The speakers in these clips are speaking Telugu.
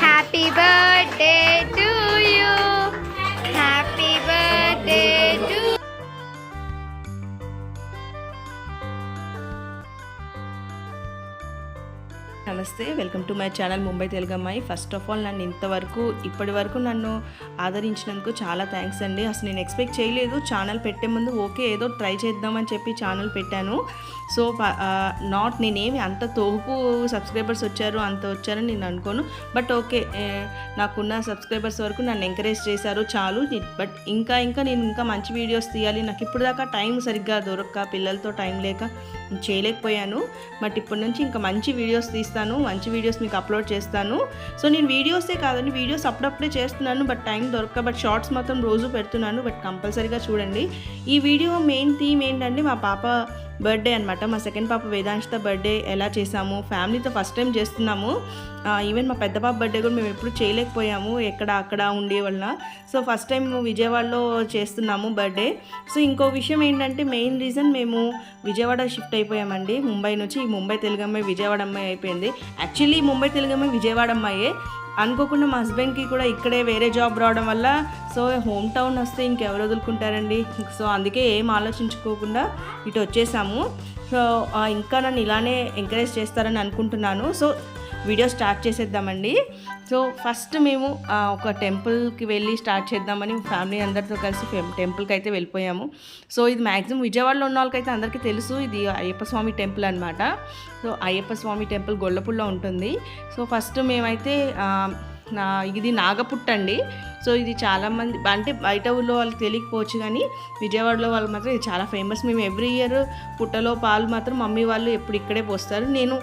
హ్యాపీ బర్త్డే నమస్తే welcome to my channel Mumbai Telugu అమ్మాయి. ఫస్ట్ ఆఫ్ ఆల్ నన్ను ఇంతవరకు ఇప్పటి వరకు నన్ను ఆదరించినందుకు చాలా థ్యాంక్స్ అండి. అసలు నేను ఎక్స్పెక్ట్ చేయలేదు. ఛానల్ పెట్టే ముందు ఓకే ఏదో ట్రై చేద్దామని చెప్పి ఛానల్ పెట్టాను. సో నాట్ నేనేమి అంత తోపు సబ్స్క్రైబర్స్ వచ్చారు అంత వచ్చారని నేను అనుకోను. బట్ ఓకే నాకున్న సబ్స్క్రైబర్స్ వరకు నన్ను ఎంకరేజ్ చేశారు చాలు. బట్ ఇంకా ఇంకా నేను ఇంకా మంచి వీడియోస్ తీయాలి. నాకు ఇప్పుడు దాకా టైం సరిగ్గా దొరక్క పిల్లలతో టైం లేక చేయలేకపోయాను. బట్ ఇప్పటి నుంచి ఇంకా మంచి వీడియోస్ తీస్తాను. మంచి వీడియోస్ మీకు అప్లోడ్ చేస్తాను. సో నేను వీడియోసే కాదండి వీడియోస్ అప్పుడప్పుడే చేస్తున్నాను బట్ టైం దొరక బట్ షార్ట్స్ మాత్రం రోజు పెడుతున్నాను బట్ కంపల్సరీగా చూడండి. ఈ వీడియో మెయిన్ థీమ్ ఏంటంటే మా పాప బర్త్డే అనమాట మా సెకండ్ పాప వేదాంశిత బర్త్డే ఎలా చేసాము ఫ్యామిలీతో ఫస్ట్ టైం చేస్తున్నాము. ఈవెన్ మా పెద్ద పాప బర్త్డే కూడా మేము ఎప్పుడు చేయలేకపోయాము ఎక్కడ అక్కడ ఉండే వలన. సో ఫస్ట్ టైం విజయవాడలో చేస్తున్నాము బర్త్డే. సో ఇంకో విషయం ఏంటంటే మెయిన్ రీజన్ మేము విజయవాడ షిఫ్ట్ అయిపోయామండి. ముంబై నుంచి ఈ ముంబై తెలుగు అమ్మాయి విజయవాడ అమ్మాయి అయిపోయింది. యాక్చువల్లీ ముంబై తెలుగు అమ్మాయి విజయవాడ అమ్మాయే. అనుకోకుండా మా హస్బెండ్కి కూడా ఇక్కడే వేరే జాబ్ రావడం వల్ల సో హోమ్ టౌన్ వస్తే ఇంకెవరు వదులుకుంటారండి? సో అందుకే ఏం ఆలోచించుకోకుండా ఇటు వచ్చేసాము. సో ఇంకా నన్ను ఇలానే ఎంకరేజ్ చేస్తారని అనుకుంటున్నాను. సో వీడియో స్టార్ట్ చేసేద్దామండి. సో ఫస్ట్ మేము ఒక టెంపుల్కి వెళ్ళి స్టార్ట్ చేద్దామని ఫ్యామిలీ అందరితో కలిసి టెంపుల్కి అయితే వెళ్ళిపోయాము. సో ఇది మ్యాక్సిమం విజయవాడలో ఉన్న వాళ్ళకైతే అందరికీ తెలుసు ఇది అయ్యప్ప స్వామి టెంపుల్ అనమాట సో అయ్యప్ప స్వామి టెంపుల్ గొల్లపుల్లో ఉంటుంది. సో ఫస్ట్ మేమైతే నా ఇది నాగపుట్ట అండి. సో ఇది చాలామంది అంటే బయట ఊళ్ళో వాళ్ళకి తెలియకపోవచ్చు కానీ విజయవాడలో వాళ్ళు మాత్రం ఇది చాలా ఫేమస్. మేము ఎవ్రీ ఇయర్ పుట్టలో పాలు మాత్రం మమ్మీ వాళ్ళు ఎప్పుడు ఇక్కడే పోస్తారు. నేను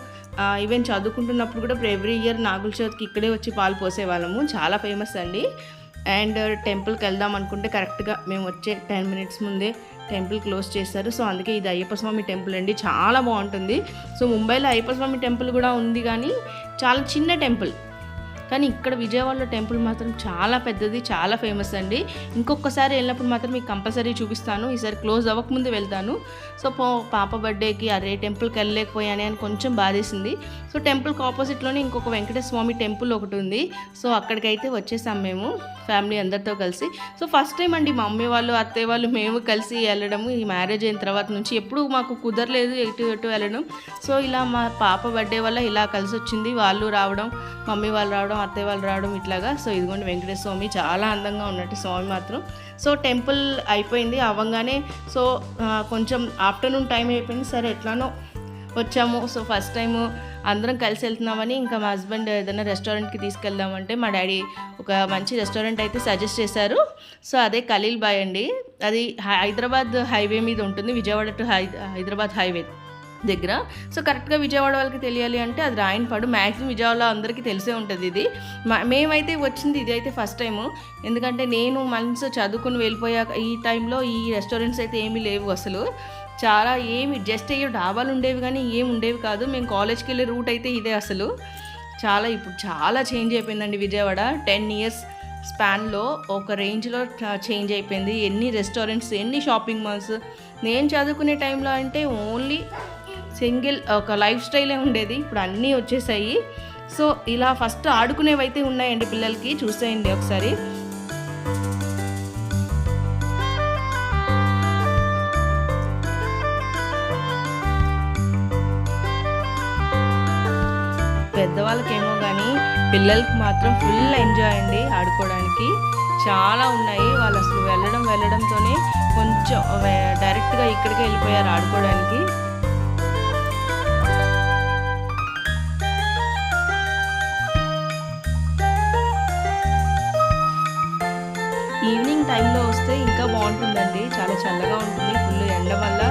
ఈవెన్ చదువుకుంటున్నప్పుడు కూడా ఎవ్రీ ఇయర్ నాగుల చవితికి ఇక్కడే వచ్చి పాలు పోసేవాళ్ళము. చాలా ఫేమస్ అండి. అండ్ టెంపుల్కి వెళ్దాం అనుకుంటే కరెక్ట్గా మేము వచ్చే టెన్ మినిట్స్ ముందే టెంపుల్ క్లోజ్ చేస్తారు సో అందుకే ఇది అయ్యప్ప స్వామి టెంపుల్ అండి. చాలా బాగుంటుంది. సో ముంబైలో అయ్యప్ప స్వామి టెంపుల్ కూడా ఉంది కానీ చాలా చిన్న టెంపుల్. కానీ ఇక్కడ విజయవాడలో టెంపుల్ మాత్రం చాలా పెద్దది చాలా ఫేమస్ అండి. ఇంకొకసారి వెళ్ళినప్పుడు మాత్రం మీకు కంపల్సరీ చూపిస్తాను. ఈసారి క్లోజ్ అవ్వకముందు వెళ్తాను. సో పో పాప బర్త్డేకి అరే టెంపుల్కి వెళ్ళలేకపోయానే అని కొంచెం బాధేసింది. సో టెంపుల్కి ఆపోజిట్లోనే ఇంకొక వెంకటేశ్వర స్వామి టెంపుల్ ఒకటి ఉంది. సో అక్కడికైతే వచ్చేసాం మేము ఫ్యామిలీ అందరితో కలిసి. సో ఫస్ట్ టైం అండి మా మమ్మీ వాళ్ళు అత్తయ్య వాళ్ళు మేము కలిసి వెళ్ళడము. ఈ మ్యారేజ్ అయిన తర్వాత నుంచి ఎప్పుడు మాకు కుదరలేదు ఎటు ఎటు వెళ్ళడం. సో ఇలా మా పాప బర్త్డే వల్ల ఇలా కలిసి వచ్చింది వాళ్ళు రావడం మమ్మీ వాళ్ళు రావడం అత్తయ్య వాళ్ళు రావడం ఇట్లాగా. సో ఇదిగోండి వెంకటేశ్వర స్వామి చాలా అందంగా ఉన్నట్టు స్వామి మాత్రం. సో టెంపుల్ అయిపోయింది అవ్వగానే. సో కొంచెం ఆఫ్టర్నూన్ టైం అయిపోయింది. సరే ఎట్లానో వచ్చాము. సో ఫస్ట్ టైం అందరం కలిసి వెళ్తున్నామని ఇంకా మా హస్బెండ్ ఏదైనా రెస్టారెంట్కి తీసుకెళ్దామంటే మా డాడీ ఒక మంచి రెస్టారెంట్ అయితే సజెస్ట్ చేశారు. సో అదే ఖలీల్ బాయ్ అండి. అది హైదరాబాద్ హైవే మీద ఉంటుంది. విజయవాడ టు హై హైదరాబాద్ హైవే. దగ్గర. సో కరెక్ట్గా విజయవాడ వాళ్ళకి తెలియాలి అంటే అది రాయనపాడు. మ్యాక్సిమం విజయవాడలో అందరికీ తెలిసే ఉంటుంది ఇది. మేమైతే వచ్చింది ఇది అయితే ఫస్ట్ టైము. ఎందుకంటే నేను మనసు చదువుకుని వెళ్ళిపోయాక ఈ టైంలో ఈ రెస్టారెంట్స్ అయితే ఏమీ లేవు అసలు. చాలా ఏమి జస్ట్ ఏ డాబాలు ఉండేవి కానీ ఏం ఉండేవి కాదు. మేము కాలేజ్కి వెళ్ళే రూట్ అయితే ఇదే అసలు. చాలా ఇప్పుడు చాలా చేంజ్ అయిపోయిందండి విజయవాడ. టెన్ ఇయర్స్ స్పాన్లో ఒక రేంజ్లో చేంజ్ అయిపోయింది. ఎన్ని రెస్టారెంట్స్ ఎన్ని షాపింగ్ మాల్స్. నేను చదువుకునే టైంలో అంటే ఓన్లీ సింగిల్ ఒక లైఫ్ స్టైలే ఉండేది. ఇప్పుడు అన్నీ వచ్చేసాయి. సో ఇలా ఫస్ట్ ఆడుకునేవైతే ఉన్నాయండి పిల్లలకి చూసేయండి ఒకసారి. పెద్దవాళ్ళకేమో కానీ పిల్లలకి మాత్రం ఫుల్ ఎంజాయ్ అండి ఆడుకోవడానికి. చాలా ఉన్నాయి. వాళ్ళు అసలు వెళ్ళడం వెళ్ళడంతోనే కొంచెం డైరెక్ట్గా ఇక్కడికే వెళ్ళిపోయారు ఆడుకోవడానికి. ఈవినింగ్ టైంలో వస్తే ఇంకా బాగుంటుందండి. చాలా చల్లగా ఉంటుంది. ఫుల్ ఎండ వల్ల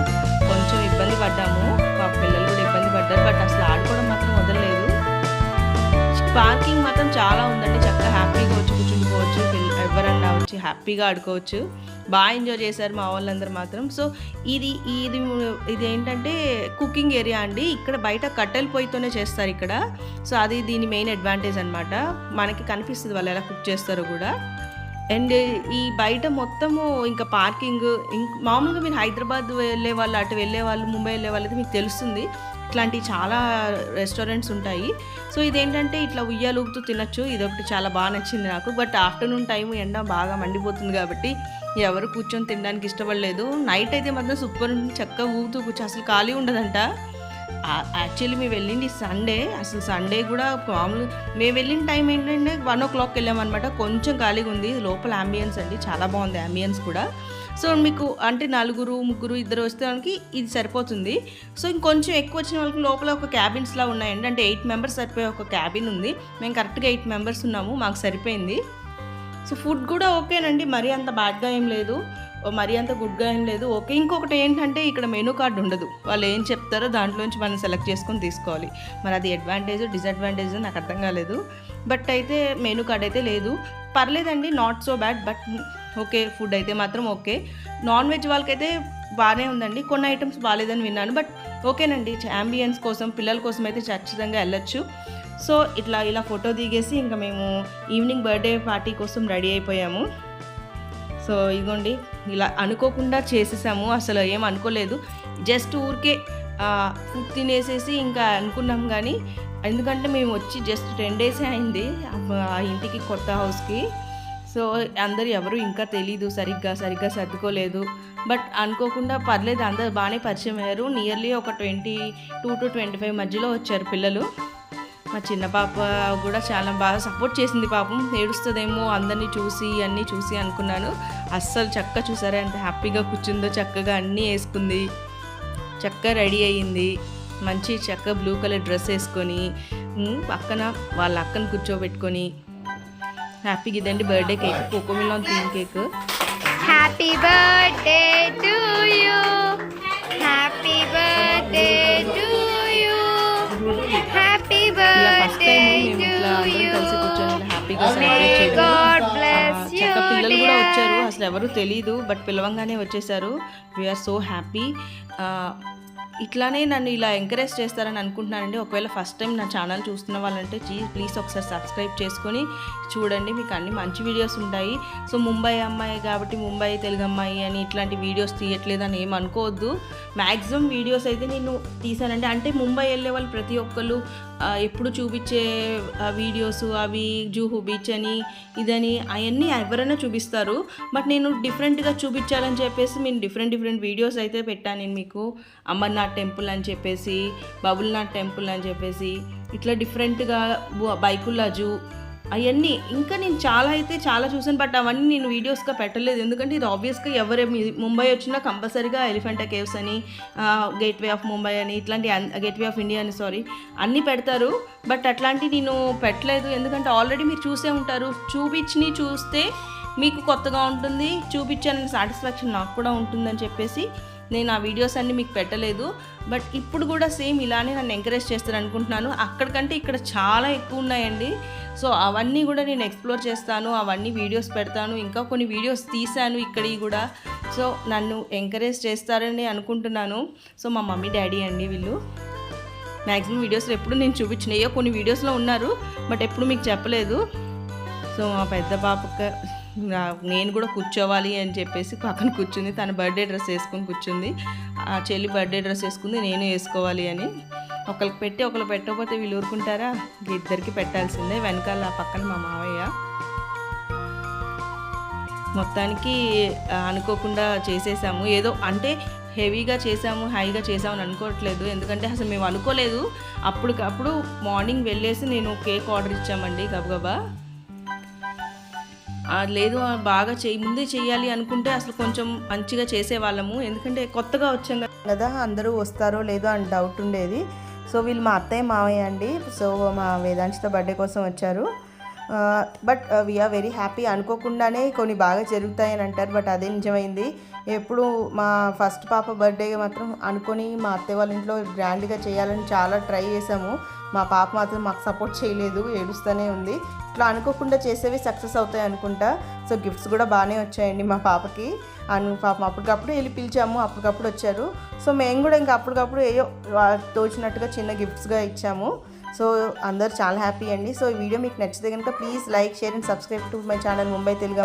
కొంచెం ఇబ్బంది పడ్డాము. మా పిల్లలు కూడా ఇబ్బంది పడ్డారు. బట్ అసలు ఆడుకోవడం మాత్రం వదలలేదు. పార్కింగ్ మాత్రం చాలా ఉందండి. చక్కగా హ్యాపీగా వచ్చి కూర్చుండిపోవచ్చు. ఎవరన్నా వచ్చి హ్యాపీగా ఆడుకోవచ్చు. బాగా ఎంజాయ్ చేశారు మా వాళ్ళందరూ మాత్రం. సో ఇది ఇది ఇది ఏంటంటే కుకింగ్ ఏరియా అండి. ఇక్కడ బయట కట్టెల పొయ్యితోనే చేస్తారు ఇక్కడ. సో అది దీని మెయిన్ అడ్వాంటేజ్ అనమాట మనకి కనిపిస్తుంది వాళ్ళు ఎలా కుక్ చేస్తారో కూడా. అండ్ ఈ బయట మొత్తము ఇంకా పార్కింగ్ మామూలుగా మీరు హైదరాబాద్ వెళ్ళే వాళ్ళు అటు వెళ్ళే వాళ్ళు ముంబై వెళ్ళే వాళ్ళైతే మీకు తెలుస్తుంది. ఇట్లాంటి చాలా రెస్టారెంట్స్ ఉంటాయి. సో ఇదేంటంటే ఇట్లా ఉయ్యాలు ఊపుతూ తినచ్చు. ఇదొకటి చాలా బాగా నచ్చింది నాకు. బట్ ఆఫ్టర్నూన్ టైం ఎండ బాగా మండిపోతుంది కాబట్టి ఎవరు కూర్చొని తినడానికి ఇష్టపడలేదు. నైట్ అయితే మాత్రం సూపర్ చక్కగా ఊగుతూ కూర్చో. అసలు ఖాళీ ఉండదంట. యాక్చువల్లీ మేము వెళ్ళింది సండే అసలు సండే కూడా మామూలు మేము వెళ్ళిన టైం ఏంటంటే వన్ ఓ క్లాక్ వెళ్ళామన్నమాట కొంచెం ఖాళీగా ఉంది. లోపల అంబియన్స్ అండి. చాలా బాగుంది అంబియన్స్ కూడా. సో మీకు అంటే నలుగురు ముగ్గురు ఇద్దరు వస్తే మనకి ఇది సరిపోతుంది. సో ఇంకొంచెం ఎక్కువ వచ్చిన వాళ్ళకి లోపల ఒక క్యాబిన్స్లా ఉన్నాయండి. అంటే ఎయిట్ మెంబర్స్ సరిపోయే ఒక క్యాబిన్ ఉంది. మేము కరెక్ట్గా ఎయిట్ మెంబర్స్ ఉన్నాము. మాకు సరిపోయింది. సో ఫుడ్ కూడా ఓకేనండి మరీ అంత బ్యాడ్గా ఏం లేదు. మరీ అంత గుడ్గా ఏం లేదు. ఓకే ఇంకొకటి ఏంటంటే ఇక్కడ మెనూ కార్డు ఉండదు. వాళ్ళు ఏం చెప్తారో దాంట్లోంచి మనం సెలెక్ట్ చేసుకొని తీసుకోవాలి. మరి అది అడ్వాంటేజ్ డిసడ్వాంటేజ్ నాకు అర్థం కాలేదు. బట్ అయితే మెనూ కార్డ్ అయితే లేదు. పర్లేదండి not so bad but okay food అయితే మాత్రం ఓకే. నాన్ వెజ్ వాళ్ళకైతే బాగానే ఉందండి. కొన్ని ఐటమ్స్ బాగాలేదని విన్నాను బట్ ఓకేనండి. అంబియన్స్ కోసం పిల్లల కోసం అయితే ఖచ్చితంగా వెళ్ళొచ్చు. సో ఇట్లా ఇలా ఫోటో దిగేసి ఇంకా మేము ఈవినింగ్ బర్త్డే పార్టీ కోసం రెడీ అయిపోయాము. సో ఇదిగోండి ఇలా అనుకోకుండా చేసేసాము. అసలు ఏం అనుకోలేదు. జస్ట్ ఊరికే ఫుడ్ తినేసేసి ఇంకా అనుకున్నాం కానీ ఎందుకంటే మేము వచ్చి జస్ట్ టెన్ డేసే అయింది ఆ ఇంటికి కొత్త హౌస్కి. సో అందరు ఎవరు ఇంకా తెలీదు సరిగ్గా సరిగ్గా సర్దుకోలేదు. బట్ అనుకోకుండా పర్లేదు అందరు బాగానే పరిచయం అయ్యారు. నియర్లీ ఒక twenty two to twenty five మధ్యలో వచ్చారు పిల్లలు. మా చిన్న పాప కూడా చాలా బాగా సపోర్ట్ చేసింది పాపం. ఏడుస్తుందేమో అందరినీ చూసి అన్నీ చూసి అనుకున్నాను. అస్సలు చక్క చూసారా? ఎంత హ్యాపీగా కూర్చుందో చక్కగా అన్నీ వేసుకుంది. చక్కగా రెడీ అయ్యింది. మంచి చక్క బ్లూ కలర్ డ్రెస్ వేసుకొని పక్కన వాళ్ళ అక్కను కూర్చోబెట్టుకొని. హ్యాపీగా ఇదండి birthday cake Cocomelon theme cake. Happy birthday to you. Happy birthday to first birthday time మేము ఇట్లా అందరం కలిసి కూర్చొని హ్యాపీగా సెలబ్రేట్ చేయడం. చక్క పిల్లలు కూడా. వచ్చారు. అసలు ఎవరు తెలియదు బట్ పిలవంగానే వచ్చేసారు. వీఆర్ సో హ్యాపీ ఇట్లానే నన్ను ఇలా ఎంకరేజ్ చేస్తారని అనుకుంటున్నానండి. ఒకవేళ ఫస్ట్ టైం నా ఛానల్ చూస్తున్న వాళ్ళంటే ప్లీజ్ ఒకసారి సబ్స్క్రైబ్ చేసుకొని చూడండి. మీకు అన్ని మంచి వీడియోస్ ఉంటాయి. సో ముంబై అమ్మాయి కాబట్టి ముంబై తెలుగు అమ్మాయి అని ఇట్లాంటి వీడియోస్ తీయట్లేదని ఏం అనుకోవద్దు. మ్యాక్సిమం వీడియోస్ అయితే నేను తీసానండి. అంటే ముంబై వెళ్ళే వాళ్ళు ప్రతి ఒక్కళ్ళు ఎప్పుడు చూపించే వీడియోస్ అవి జూహు బీచ్ అని ఇదని అవన్నీ ఎవరైనా చూపిస్తారు. బట్ నేను డిఫరెంట్గా చూపించాలని చెప్పేసి నేను డిఫరెంట్ డిఫరెంట్ వీడియోస్ అయితే పెట్టాను నేను మీకు. అమర్నాథ్ టెంపుల్ అని చెప్పేసి బబుల్నాథ్ టెంపుల్ అని చెప్పేసి ఇట్లా డిఫరెంట్గా బైకుల్లా జూ అవన్నీ ఇంకా నేను చాలా అయితే చాలా చూసాను బట్ అవన్నీ నేను వీడియోస్గా పెట్టలేదు. ఎందుకంటే ఇది ఆబ్వియస్గా ఎవరు ముంబై వచ్చినా కంపల్సరీగా ఎలిఫెంటా కేవ్స్ అని గేట్వే ఆఫ్ ముంబై అని ఇట్లాంటి గేట్వే ఆఫ్ ఇండియా అని సారీ అన్నీ పెడతారు. బట్ అట్లాంటి నేను పెట్టలేదు. ఎందుకంటే ఆల్రెడీ మీరు చూసే ఉంటారు. చూపించి చూస్తే మీకు కొత్తగా ఉంటుంది. చూపించాలని సాటిస్ఫాక్షన్ నాకు కూడా ఉంటుందని చెప్పేసి నేను ఆ వీడియోస్ అన్ని మీకు పెట్టలేదు. బట్ ఇప్పుడు కూడా సేమ్ ఇలానే నన్ను ఎంకరేజ్ చేస్తారు అనుకుంటున్నాను. అక్కడికంటే ఇక్కడ చాలా ఎక్కువ ఉన్నాయండి. సో అవన్నీ కూడా నేను ఎక్స్ప్లోర్ చేస్తాను. అవన్నీ వీడియోస్ పెడతాను. ఇంకా కొన్ని వీడియోస్ తీశాను ఇక్కడి కూడా. సో నన్ను ఎంకరేజ్ చేస్తారని అనుకుంటున్నాను. సో మా మమ్మీ డాడీ అండి వీళ్ళు. మ్యాక్సిమం వీడియోస్లో ఎప్పుడు నేను చూపించినాయో కొన్ని వీడియోస్లో ఉన్నారు. బట్ ఎప్పుడు మీకు చెప్పలేదు. సో మా పెద్ద పాపకి నేను కూడా కూర్చోవాలి అని చెప్పేసి పక్కన కూర్చుంది. తన బర్త్డే డ్రెస్ వేసుకొని కూర్చుంది. ఆ చెల్లి బర్త్డే డ్రెస్ వేసుకుంది నేను వేసుకోవాలి అని. ఒకరికి పెట్టి ఒకరు పెట్టకపోతే వీళ్ళు ఊరుకుంటారా? ఇద్దరికి పెట్టాల్సిందే. వెనకాల ఆ పక్కన మా మావయ్య. మొత్తానికి అనుకోకుండా చేసేసాము. ఏదో అంటే హెవీగా చేసాము హైగా చేసాము అని అనుకోవట్లేదు. ఎందుకంటే అసలు మేము అనుకోలేదు. అప్పటికప్పుడు మార్నింగ్ వెళ్ళేసి నేను కేక్ ఆర్డర్ ఇచ్చామండి గబగబా. లేదు బాగా చేయి ముందే చేయాలి అనుకుంటే అసలు కొంచెం మంచిగా చేసేవాళ్ళము. ఎందుకంటే కొత్తగా వచ్చాం కదా అందరూ వస్తారో లేదో అని డౌట్ ఉండేది. సో వీళ్ళు మా అత్తయ్య మావయ్య అండి. సో మా వేదాంశిత బర్త్డే కోసం వచ్చారు. But we are very happy అనుకోకుండానే కొన్ని బాగా జరుగుతాయని అంటారు. బట్ అదే నిజమైంది. ఎప్పుడు మా ఫస్ట్ పాప బర్త్డే మాత్రం అనుకొని మా అత్తయ్య వాళ్ళ ఇంట్లో గ్రాండ్గా చేయాలని చాలా ట్రై చేసాము మా పాప మాత్రం మాకు సపోర్ట్ చేయలేదు ఏడుస్తూనే ఉంది. ఇట్లా అనుకోకుండా చేసేవి సక్సెస్ అవుతాయి అనుకుంటా. సో గిఫ్ట్స్ కూడా బాగానే వచ్చాయండి మా పాపకి. అను పాపం అప్పటికప్పుడు వెళ్ళి పిలిచాము అప్పటికప్పుడు వచ్చారు. సో మేము కూడా ఇంకా అప్పటికప్పుడు ఏయో తోచినట్టుగా చిన్న గిఫ్ట్స్గా ఇచ్చాము. సో అందరు చాలా హ్యాపీ అండి. సో ఈ వీడియో మీకు నచ్చితే కనుక please like share and subscribe to my channel Mumbai Telugu